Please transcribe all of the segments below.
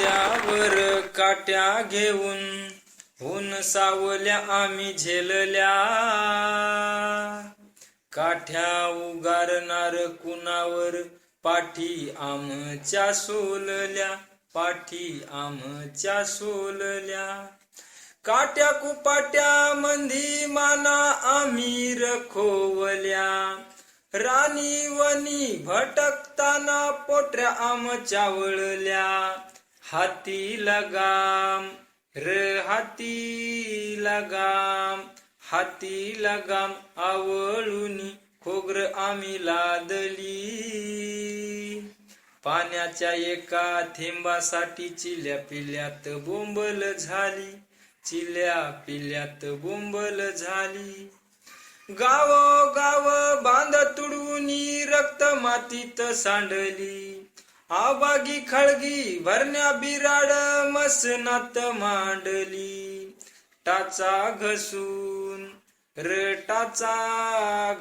खांद्यावर काट्या घेऊन हुन सावल्या आम्ही झेलल्या. काठ्या उगारणार कुणावर? पाठी आमच्या सोलल्या पाठी आमच्या सोलल्या. काट्या कुपाट्या मंदी माना आम्ही रखोवल्या. राणी वनी भटकताना पोटऱ्या आमच्या वळल्या. हाती लगाम र हाती लगाम हाती लगाम आवळुनी खोगर आम्ही लादली. पाण्याच्या एका थेंबासाठी चिल्या पिल्यात बोंबल झाली चिल्या पिल्यात बोंबल झाली. गाव गाव बांध तुडवून रक्त मातीत सांडली. आबागी खळगी भरण्या बिराड मसनात मांडली टाचा घसून र टाचा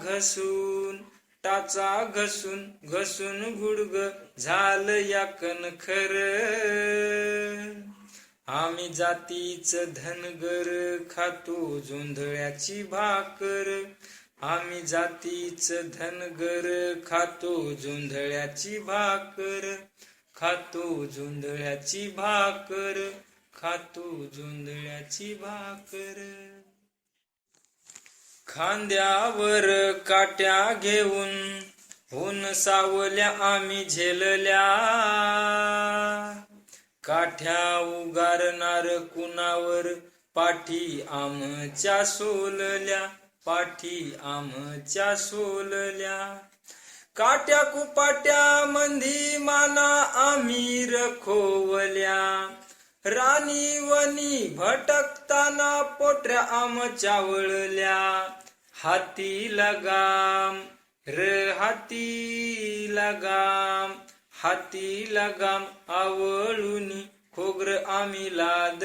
घसून टाचा घसून घसून गुडग झालं या खर आम्ही जातीच धनगर खातो जोंधळ्याची भाकर आम्ही जातीच धनगर खातो जोंधळ्याची भाकर. खातो जोंधळ्याची भाकर खातो जोंधळ्याची भाकर. खांद्यावर काट्या घेऊन ऊन सावल्या आम्ही झेलल्या. काठ्या उगारणार कुणावर पाठी आमच्या सोलल्या. पाठी आमच्या सोलल्या. काट्या कुपाट्या मंदी माना आम्ही रखोवल्या. राणी वनी भटकताना पोटऱ्या आमच्या वळल्या. हाती लगाम र हाती लगाम. हाती लगाम आवळूनी खोगर आम्ही लाद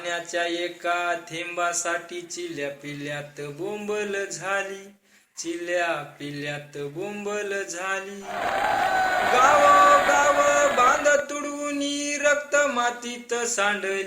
पाण्याच्या एका थेंबासाठी चिल्या पिल्यात बोंबल झाली. चिल्या पिल्यात बोंबल झाली. गाव गाव बांध तुडवून रक्त मातीत सांडली.